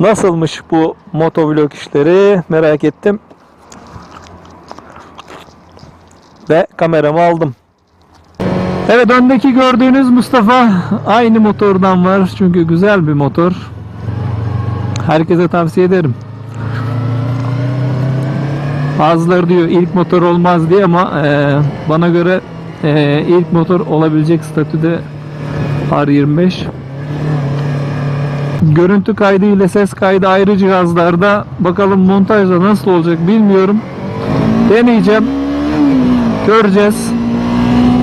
nasılmış bu motovlog işleri merak ettim. Ve kameramı aldım. Evet öndeki gördüğünüz Mustafa aynı motordan var. Çünkü güzel bir motor. Herkese tavsiye ederim. Bazıları diyor ilk motor olmaz diye ama e, bana göre e, ilk motor olabilecek statüde R25. Görüntü kaydı ile ses kaydı ayrı cihazlarda. Bakalım montajda nasıl olacak bilmiyorum. Deneyeceğim. Göreceğiz.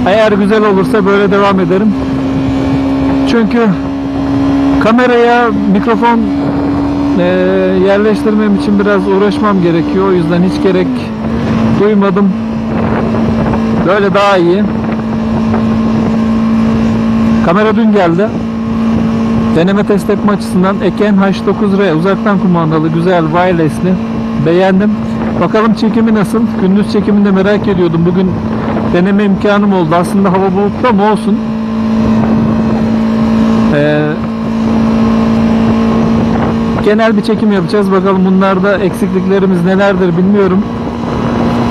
Eğer güzel olursa böyle devam ederim. Çünkü kameraya mikrofon e, yerleştirmem için biraz uğraşmam gerekiyor. O yüzden hiç gerek duymadım. Böyle daha iyi. Kamera dün geldi. Deneme test etme açısından Eken H9R uzaktan kumandalı güzel wireless'li. Beğendim. Bakalım çekimi nasıl? Gündüz çekimini de merak ediyordum. Bugün deneme imkanım oldu. Aslında hava bulutlu ama olsun. Ee, genel bir çekim yapacağız. Bakalım bunlarda eksikliklerimiz nelerdir bilmiyorum.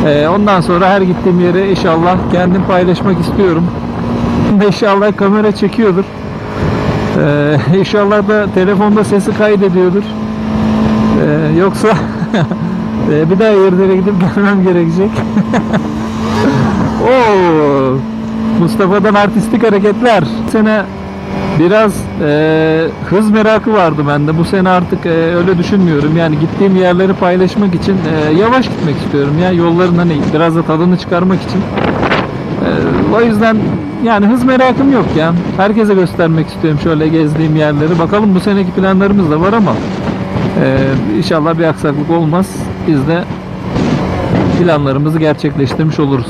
Ee, ondan sonra her gittiğim yere inşallah kendim paylaşmak istiyorum. İnşallah kamera çekiyordur. Ee, inşallah da telefonda sesi kaydediyordur. Ee, yoksa e, bir daha yerlere gidip gelmem gerekecek. Oo, Mustafa'dan artistik hareketler. Bu sene biraz e, hız merakı vardı bende. Bu sene artık e, öyle düşünmüyorum. Yani gittiğim yerleri paylaşmak için e, yavaş gitmek istiyorum. Ya yolların hani biraz da tadını çıkarmak için. E, o yüzden yani hız merakım yok ya. Herkese göstermek istiyorum şöyle gezdiğim yerleri. Bakalım bu seneki planlarımız da var ama e, inşallah bir aksaklık olmaz. Biz de planlarımızı gerçekleştirmiş oluruz.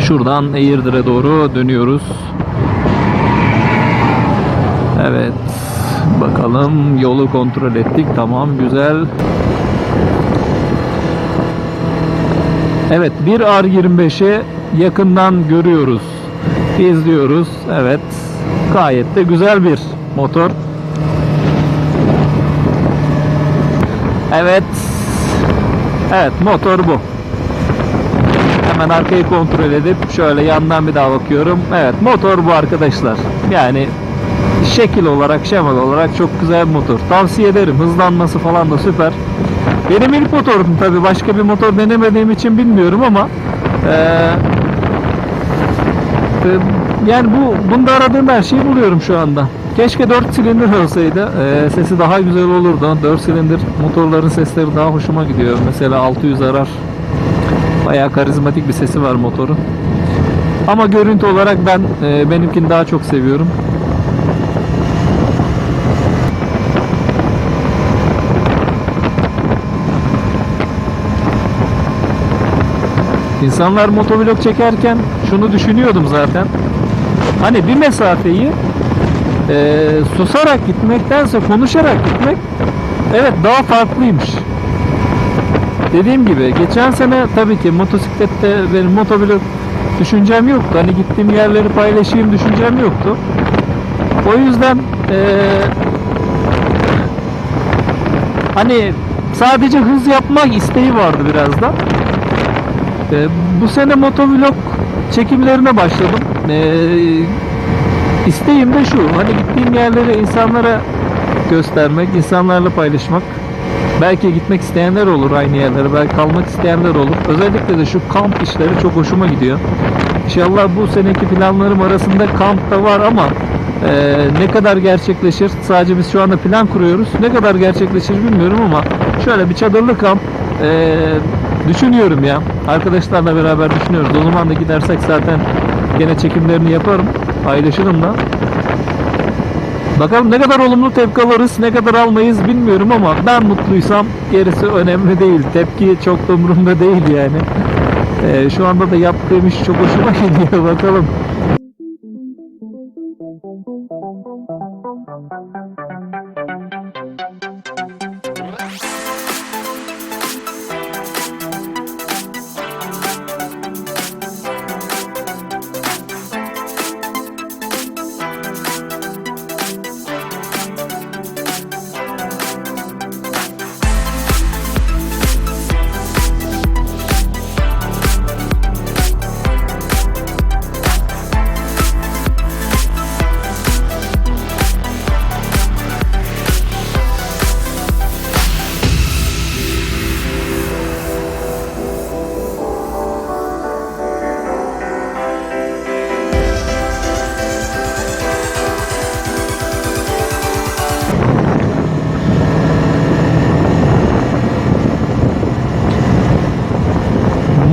Şuradan Eğirdir'e doğru dönüyoruz. Evet. Bakalım yolu kontrol ettik. Tamam güzel. Evet bir R25'i yakından görüyoruz. İzliyoruz. Evet. Gayet de güzel bir motor. Evet. Evet motor bu. Hemen arkayı kontrol edip şöyle yandan bir daha bakıyorum. Evet motor bu arkadaşlar. Yani şekil olarak, şemal olarak çok güzel bir motor. Tavsiye ederim. Hızlanması falan da süper. Benim ilk motorum tabi. Başka bir motor denemediğim için bilmiyorum ama eee, e, yani bu bunda aradığım her şeyi buluyorum şu anda. Keşke 4 silindir olsaydı. eee, sesi daha güzel olurdu. 4 silindir motorların sesleri daha hoşuma gidiyor. Mesela 600 arar. Bayağı karizmatik bir sesi var motorun. Ama görüntü olarak ben e, benimkini daha çok seviyorum. İnsanlar motovlog çekerken şunu düşünüyordum zaten. Hani bir mesafeyi e, susarak gitmektense konuşarak gitmek evet daha farklıymış. Dediğim gibi geçen sene tabii ki motosiklette benim motovlog düşüncem yoktu. Hani gittiğim yerleri paylaşayım düşüncem yoktu. O yüzden eee, hani sadece hız yapmak isteği vardı biraz da. Eee, bu sene motovlog çekimlerine başladım. Eee isteğim de şu. Hani gittiğim yerleri insanlara göstermek, insanlarla paylaşmak. Belki gitmek isteyenler olur aynı yerlere, belki kalmak isteyenler olur. Özellikle de şu kamp işleri çok hoşuma gidiyor. İnşallah bu seneki planlarım arasında kamp da var ama e, ne kadar gerçekleşir sadece biz şu anda plan kuruyoruz. Ne kadar gerçekleşir bilmiyorum ama şöyle bir çadırlı kamp e, düşünüyorum ya. Arkadaşlarla beraber düşünüyoruz. O zaman da gidersek zaten gene çekimlerini yaparım. Paylaşırım da. Bakalım ne kadar olumlu tepki alırız, ne kadar almayız bilmiyorum ama ben mutluysam gerisi önemli değil. Tepki çok da umurumda değil yani. Ee, şu anda da yaptığım iş çok hoşuma gidiyor bakalım.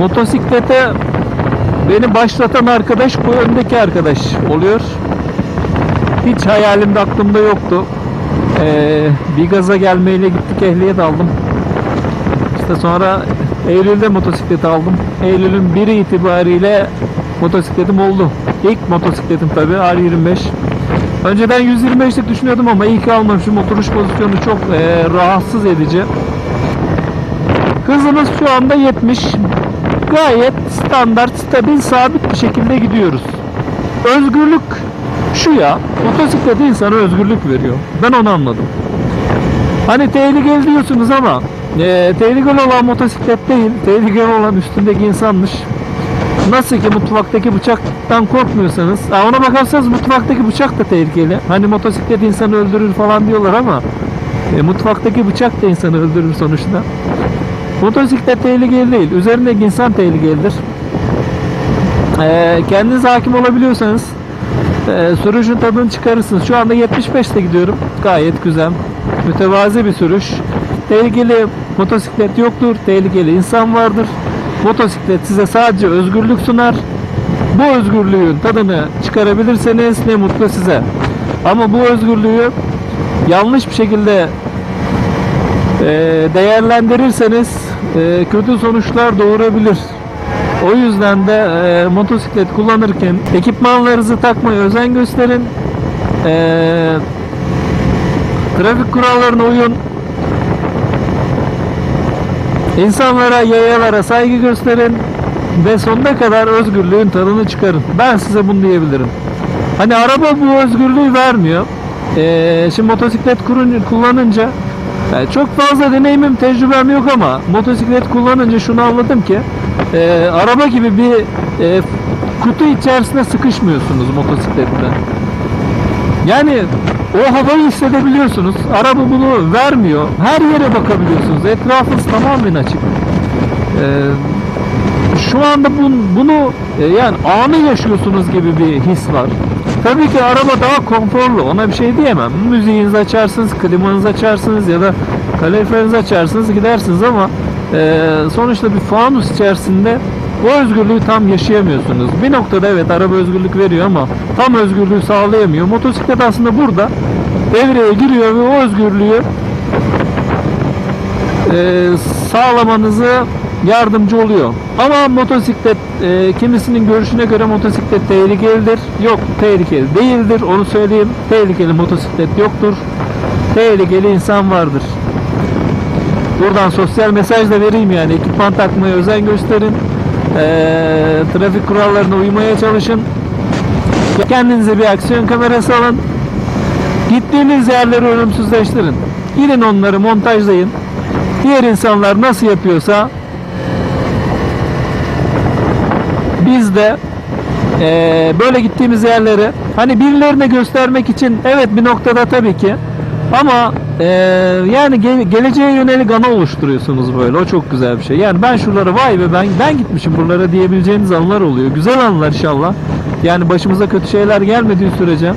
Motosiklete beni başlatan arkadaş bu öndeki arkadaş oluyor. Hiç hayalimde aklımda yoktu. Ee, bir gaza gelmeyle gittik ehliyet aldım. İşte sonra Eylül'de motosiklet aldım. Eylül'ün 1'i itibariyle motosikletim oldu. İlk motosikletim tabi R25. Önceden 125'lik düşünüyordum ama iyi ki almamışım. Oturuş pozisyonu çok ee, rahatsız edici. Hızımız şu anda 70. Gayet standart, stabil, sabit bir şekilde gidiyoruz. Özgürlük şu ya, motosiklet insana özgürlük veriyor. Ben onu anladım. Hani tehlikeli diyorsunuz ama e, tehlikeli olan motosiklet değil, tehlikeli olan üstündeki insanmış. Nasıl ki mutfaktaki bıçaktan korkmuyorsanız, ha ona bakarsanız mutfaktaki bıçak da tehlikeli. Hani motosiklet insanı öldürür falan diyorlar ama e, mutfaktaki bıçak da insanı öldürür sonuçta. Motosiklet tehlikeli değil. Üzerindeki insan tehlikelidir. Ee, kendiniz hakim olabiliyorsanız e, sürüşün tadını çıkarırsınız. Şu anda 75'te gidiyorum. Gayet güzel. Mütevazi bir sürüş. Tehlikeli motosiklet yoktur. Tehlikeli insan vardır. Motosiklet size sadece özgürlük sunar. Bu özgürlüğün tadını çıkarabilirseniz ne mutlu size. Ama bu özgürlüğü yanlış bir şekilde e, değerlendirirseniz e, kötü sonuçlar doğurabilir. O yüzden de e, motosiklet kullanırken ekipmanlarınızı takmaya özen gösterin. E, trafik kurallarına uyun. İnsanlara, yayalara saygı gösterin ve sonuna kadar özgürlüğün tadını çıkarın. Ben size bunu diyebilirim. Hani araba bu özgürlüğü vermiyor. E, şimdi motosiklet kurun- kullanınca yani çok fazla deneyimim, tecrübem yok ama motosiklet kullanınca şunu anladım ki e, araba gibi bir e, kutu içerisinde sıkışmıyorsunuz motosiklette. Yani o havayı hissedebiliyorsunuz. Araba bunu vermiyor. Her yere bakabiliyorsunuz. Etrafınız tamamen açık. E, şu anda bun, bunu e, yani anı yaşıyorsunuz gibi bir his var. Tabii ki araba daha konforlu. Ona bir şey diyemem. Müziğinizi açarsınız, klimanızı açarsınız ya da kaloriferinizi açarsınız gidersiniz ama e, sonuçta bir fanus içerisinde o özgürlüğü tam yaşayamıyorsunuz. Bir noktada evet araba özgürlük veriyor ama tam özgürlüğü sağlayamıyor. Motosiklet aslında burada devreye giriyor ve o özgürlüğü e, sağlamanızı yardımcı oluyor. Ama motosiklet e, kimisinin görüşüne göre motosiklet tehlikelidir. Yok tehlikeli değildir. Onu söyleyeyim. Tehlikeli motosiklet yoktur. Tehlikeli insan vardır. Buradan sosyal mesaj da vereyim yani. Ekipman takmaya özen gösterin. E, trafik kurallarına uymaya çalışın. Kendinize bir aksiyon kamerası alın. Gittiğiniz yerleri ölümsüzleştirin. Gidin onları montajlayın. Diğer insanlar nasıl yapıyorsa biz de eee, böyle gittiğimiz yerleri hani birilerine göstermek için evet bir noktada tabii ki. Ama eee, yani ge- geleceğe yönelik ana oluşturuyorsunuz böyle. O çok güzel bir şey. Yani ben şuralara vay be ben ben gitmişim buralara diyebileceğiniz anlar oluyor. Güzel anlar inşallah. Yani başımıza kötü şeyler gelmediği sürece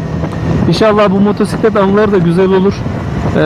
inşallah bu motosiklet anıları da güzel olur. Eee,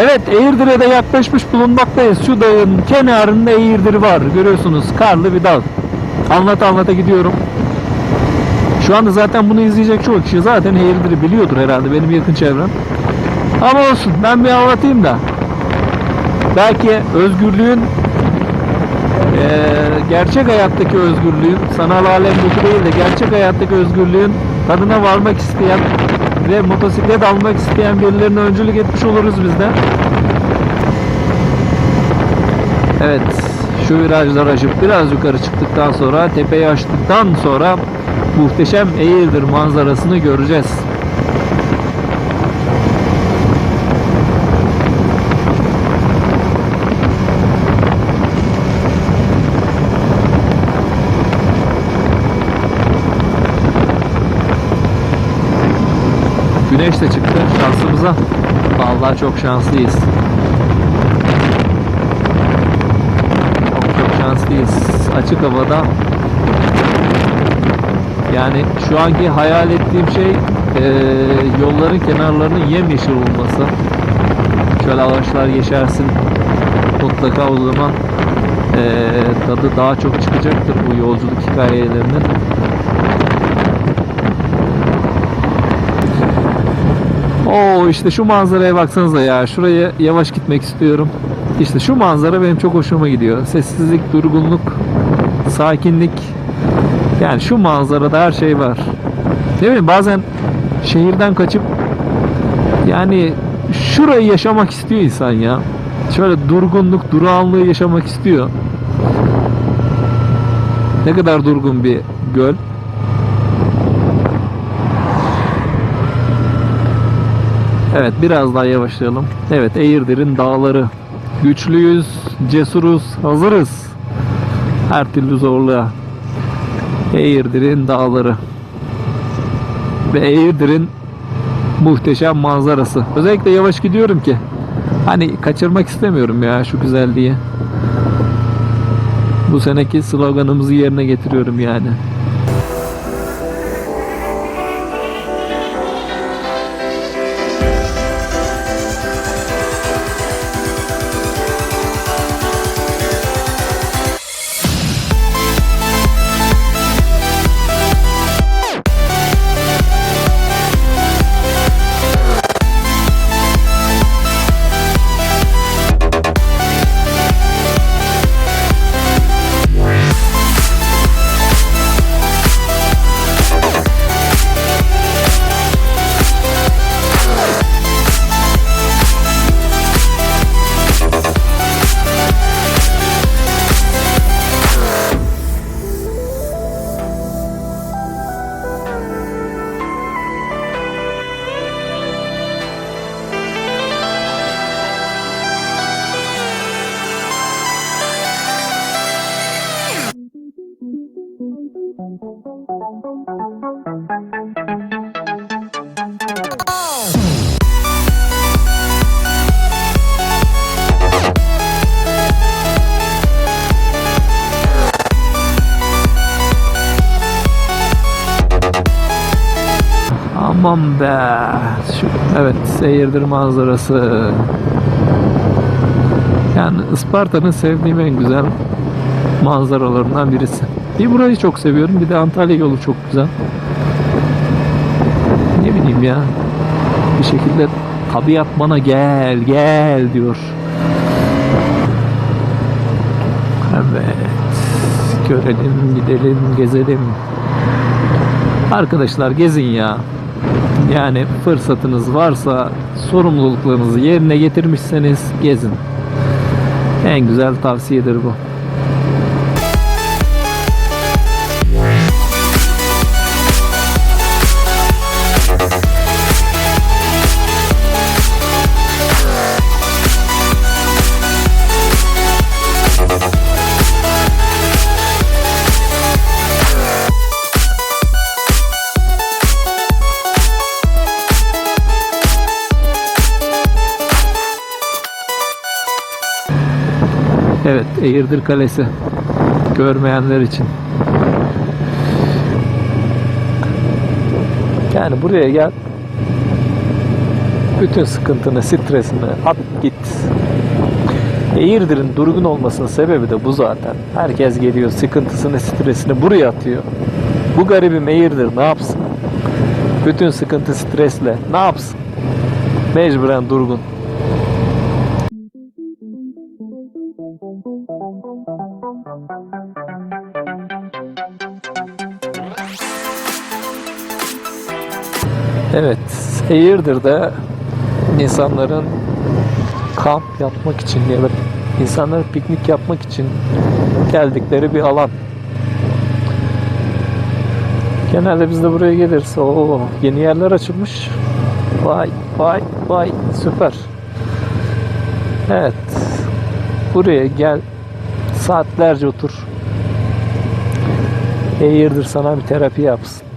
Evet Eğirdir'e de yaklaşmış bulunmaktayız. Şu dağın kenarında Eğirdir var. Görüyorsunuz karlı bir dağ. Anlata anlata gidiyorum. Şu anda zaten bunu izleyecek çoğu kişi zaten Eğirdir'i biliyordur herhalde benim yakın çevrem. Ama olsun ben bir anlatayım da. Belki özgürlüğün eee, gerçek hayattaki özgürlüğün sanal alemdeki değil de gerçek hayattaki özgürlüğün tadına varmak isteyen ve motosiklet almak isteyen birilerine öncülük etmiş oluruz biz de. Evet şu virajları aşıp biraz yukarı çıktıktan sonra tepeyi aştıktan sonra muhteşem Eğirdir manzarasını göreceğiz. Güneş de çıktı şansımıza. Vallahi çok şanslıyız. Çok çok şanslıyız. Açık havada. Yani şu anki hayal ettiğim şey eee, yolların kenarlarının yemyeşil olması. Şöyle ağaçlar yeşersin. Mutlaka o zaman eee, tadı daha çok çıkacaktır bu yolculuk hikayelerinin. Oo işte şu manzaraya baksanıza ya. Şuraya yavaş gitmek istiyorum. İşte şu manzara benim çok hoşuma gidiyor. Sessizlik, durgunluk, sakinlik. Yani şu manzarada her şey var. Ne bileyim bazen şehirden kaçıp yani şurayı yaşamak istiyor insan ya. Şöyle durgunluk, durağanlığı yaşamak istiyor. Ne kadar durgun bir göl. Evet biraz daha yavaşlayalım. Evet Eğirdir'in dağları. Güçlüyüz, cesuruz, hazırız. Her türlü zorluğa. Eğirdir'in dağları. Ve Eğirdir'in muhteşem manzarası. Özellikle yavaş gidiyorum ki. Hani kaçırmak istemiyorum ya şu güzelliği. Bu seneki sloganımızı yerine getiriyorum yani. Aman be. Şu, evet Seyirdir manzarası. Yani Isparta'nın sevdiğim en güzel manzaralarından birisi. Bir burayı çok seviyorum bir de Antalya yolu çok güzel. Ne bileyim ya. Bir şekilde tabiat bana gel gel diyor. Evet. Görelim, gidelim, gezelim. Arkadaşlar gezin ya. Yani fırsatınız varsa sorumluluklarınızı yerine getirmişseniz gezin. En güzel tavsiyedir bu. Evet, Eğirdir Kalesi. Görmeyenler için. Yani buraya gel. Bütün sıkıntını, stresini at git. Eğirdir'in durgun olmasının sebebi de bu zaten. Herkes geliyor sıkıntısını, stresini buraya atıyor. Bu garibim Eğirdir ne yapsın? Bütün sıkıntı stresle ne yapsın? Mecburen durgun. Evet, Eğirdir'de insanların kamp yapmak için ya da insanların piknik yapmak için geldikleri bir alan. Genelde biz de buraya geliriz. Oo, yeni yerler açılmış. Vay vay vay süper. Evet. Buraya gel. Saatlerce otur. Eğirdir sana bir terapi yapsın.